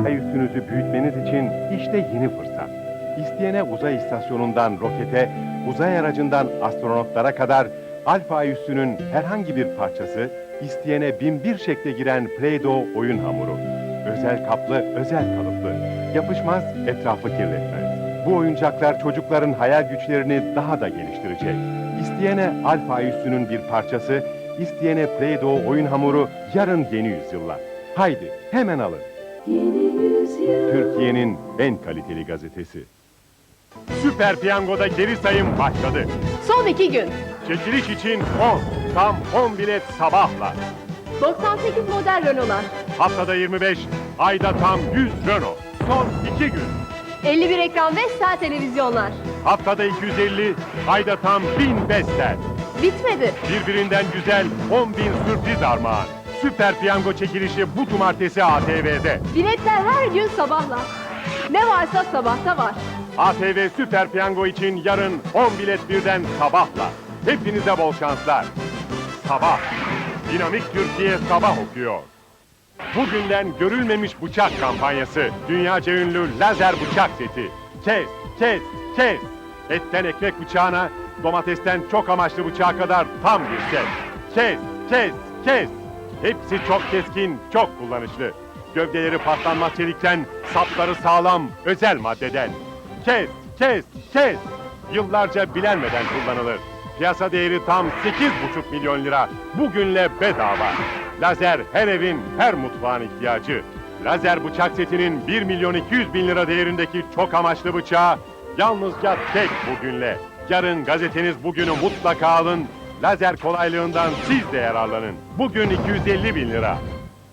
Alfa üssünüzü büyütmeniz için işte yeni fırsat. İsteyene uzay istasyonundan rokete, uzay aracından astronotlara kadar Alfa üssünün herhangi bir parçası, isteyene bin bir şekle giren Play-Doh oyun hamuru. Özel kaplı, özel kalıplı. Yapışmaz, etrafı kirletmez. Bu oyuncaklar çocukların hayal güçlerini daha da geliştirecek. İsteyene Alfa üssünün bir parçası, isteyene Play-Doh oyun hamuru yarın yeni yüzyılla. Haydi hemen alın. Türkiye'nin en kaliteli gazetesi. Süper Piyango'da geri sayım başladı. Son iki gün. Çekiliş için 10, tam 10 bilet sabahla. 98 model Renault'lar. Haftada 25, ayda tam 100 Renault. Son 2 gün. 51 ekran ve sel televizyonlar. Haftada 250, ayda tam 1000 Vestel. Bitmedi. Birbirinden güzel 10 bin sürpriz armağan. Süper Piyango çekilişi bu cumartesi ATV'de. Biletler her gün sabahla. Ne varsa sabahta var. ATV Süper Piyango için yarın 10 bilet birden sabahla. Hepinize bol şanslar. Sabah. Dinamik Türkiye sabah okuyor. Bugünden görülmemiş bıçak kampanyası. Dünyaca ünlü lazer bıçak seti. Kes, kes, kes. Etten ekmek bıçağına, domatesten çok amaçlı bıçağa kadar tam bir set. Kes, kes, kes. Hepsi çok keskin, çok kullanışlı. Gövdeleri paslanmaz çelikten, sapları sağlam, özel maddeden. Kes, kes, kes. Yıllarca bilenmeden kullanılır. Piyasa değeri tam 8,5 milyon lira. Bugünle bedava. Lazer her evin, her mutfağın ihtiyacı. Lazer bıçak setinin 1 milyon 200 bin lira değerindeki çok amaçlı bıçağı yalnızca tek bugünle. Yarın gazeteniz bugünü mutlaka alın. Lazer kolaylığından siz de yararlanın. Bugün 250 bin lira.